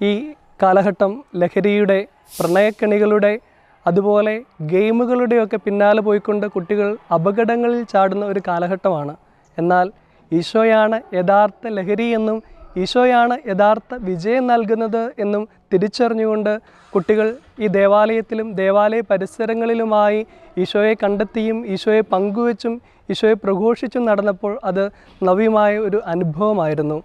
ഈ കാലഘട്ടം ലഹരിയുടെ പ്രണയക്കണികളുടെ അതുപോലെ ഗെയിമുകളുടെയൊക്കെ പിന്നാലെ പോയിക്കൊണ്ട് കുട്ടികൾ അപകടങ്ങളിൽ ചാടുന്ന ഒരു കാലഘട്ടമാണ്. എന്നാൽ ഈശോയാണ് യഥാർത്ഥ ലഹരി എന്നും ഈശോയാണ് യഥാർത്ഥ വിജയം നൽകുന്നത് എന്നും തിരിച്ചറിഞ്ഞുകൊണ്ട് കുട്ടികൾ ഈ ദേവാലയത്തിലും ദേവാലയ പരിസരങ്ങളിലുമായി ഈശോയെ കണ്ടെത്തിയും ഈശോയെ പങ്കുവെച്ചും ഈശോയെ പ്രഘോഷിച്ചും നടന്നപ്പോൾ അത് നവ്യമായ ഒരു അനുഭവമായിരുന്നു.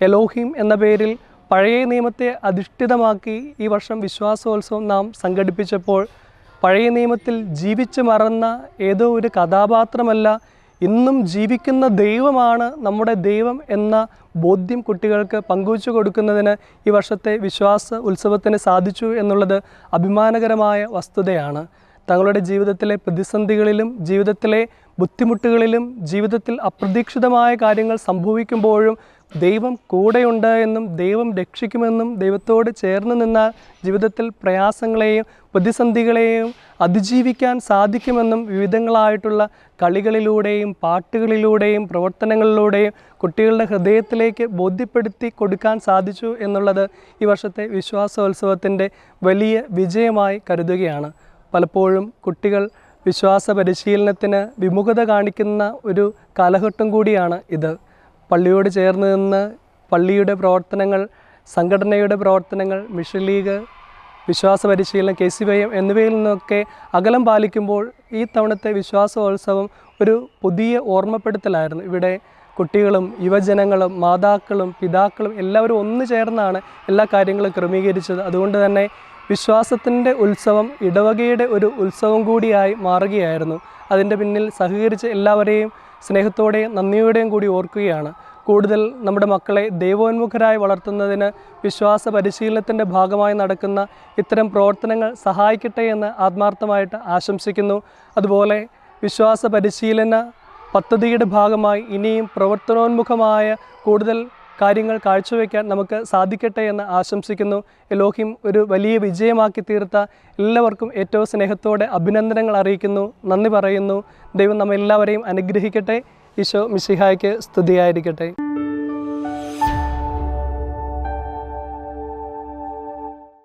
എലോഹിം എന്ന പേരിൽ പഴയ നിയമത്തെ അധിഷ്ഠിതമാക്കി ഈ വർഷം വിശ്വാസോത്സവം നാം സംഘടിപ്പിച്ചപ്പോൾ പഴയ നിയമത്തിൽ ജീവിച്ച് മറന്ന ഏതോ ഒരു കഥാപാത്രമല്ല ഇന്നും ജീവിക്കുന്ന ദൈവമാണ് നമ്മുടെ ദൈവം എന്ന ബോധ്യം കുട്ടികൾക്ക് പങ്കുവച്ചു കൊടുക്കുന്നതിന് ഈ വർഷത്തെ വിശ്വാസ ഉത്സവത്തിന് സാധിച്ചു എന്നുള്ളത് അഭിമാനകരമായ വസ്തുതയാണ്. തങ്ങളുടെ ജീവിതത്തിലെ പ്രതിസന്ധികളിലും ജീവിതത്തിലെ ബുദ്ധിമുട്ടുകളിലും ജീവിതത്തിൽ അപ്രതീക്ഷിതമായ കാര്യങ്ങൾ സംഭവിക്കുമ്പോഴും ദൈവം കൂടെയുണ്ട് എന്നും ദൈവം രക്ഷിക്കുമെന്നും ദൈവത്തോട് ചേർന്ന് നിന്നാൽ ജീവിതത്തിൽ പ്രയാസങ്ങളെയും പ്രതിസന്ധികളെയും അതിജീവിക്കാൻ സാധിക്കുമെന്നും വിവിധങ്ങളായിട്ടുള്ള കളികളിലൂടെയും പാട്ടുകളിലൂടെയും പ്രവർത്തനങ്ങളിലൂടെയും കുട്ടികളുടെ ഹൃദയത്തിലേക്ക് ബോധ്യപ്പെടുത്തി കൊടുക്കാൻ സാധിച്ചു എന്നുള്ളത് ഈ വർഷത്തെ വിശ്വാസോത്സവത്തിന്റെ വലിയ വിജയമായി കരുതുകയാണ്. പലപ്പോഴും കുട്ടികൾ വിശ്വാസ പരിശീലനത്തിന് വിമുഖത കാണിക്കുന്ന ഒരു കാലഘട്ടം കൂടിയാണ് ഇത്. പള്ളിയോട് ചേർന്ന് നിന്ന് പള്ളിയുടെ പ്രവർത്തനങ്ങൾ സംഘടനയുടെ പ്രവർത്തനങ്ങൾ മിഷൻ ലീഗ് വിശ്വാസ പരിശീലനം കെ സി വൈ എം എന്നിവയിൽ നിന്നൊക്കെ അകലം പാലിക്കുമ്പോൾ ഈ തവണത്തെ വിശ്വാസോത്സവം ഒരു പുതിയ ഓർമ്മപ്പെടുത്തലായിരുന്നു. ഇവിടെ കുട്ടികളും യുവജനങ്ങളും മാതാക്കളും പിതാക്കളും എല്ലാവരും ഒന്നു ചേർന്നാണ് എല്ലാ കാര്യങ്ങളും ക്രമീകരിച്ചത്. അതുകൊണ്ട് തന്നെ വിശ്വാസത്തിന്റെ ഉത്സവം ഇടവകയുടെ ഒരു ഉത്സവം കൂടിയായി മാറുകയായിരുന്നു. അതിന്റെ പിന്നിൽ സഹകരിച്ച എല്ലാവരെയും സ്നേഹത്തോടെയും നന്ദിയോടെയും കൂടി ഓർക്കുകയാണ്. കൂടുതൽ നമ്മുടെ മക്കളെ ദൈവോന്മുഖരായി വളർത്തുന്നതിന് വിശ്വാസ പരിശീലനത്തിന്റെ ഭാഗമായി നടക്കുന്ന ഇത്തരം പ്രവർത്തനങ്ങൾ സഹായിക്കട്ടെ എന്ന് ആത്മാർത്ഥമായിട്ട് ആശംസിക്കുന്നു. അതുപോലെ വിശ്വാസ പരിശീലന പദ്ധതിയുടെ ഭാഗമായി ഇനിയും പ്രവർത്തനോന്മുഖമായ കൂടുതൽ കാര്യങ്ങൾ കാഴ്ചവെക്കാൻ നമുക്ക് സാധിക്കട്ടെ എന്ന് ആശംസിക്കുന്നു. എലോഹിം ഒരു വലിയ വിജയമാക്കി തീർത്ത എല്ലാവർക്കും ഏറ്റവും സ്നേഹത്തോടെ അഭിനന്ദനങ്ങൾ അറിയിക്കുന്നു. നന്ദി പറയുന്നു. ദൈവം നമ്മെല്ലാവരെയും അനുഗ്രഹിക്കട്ടെ. ഈശോ മിശിഹായ്ക്ക് സ്തുതിയായിരിക്കട്ടെ.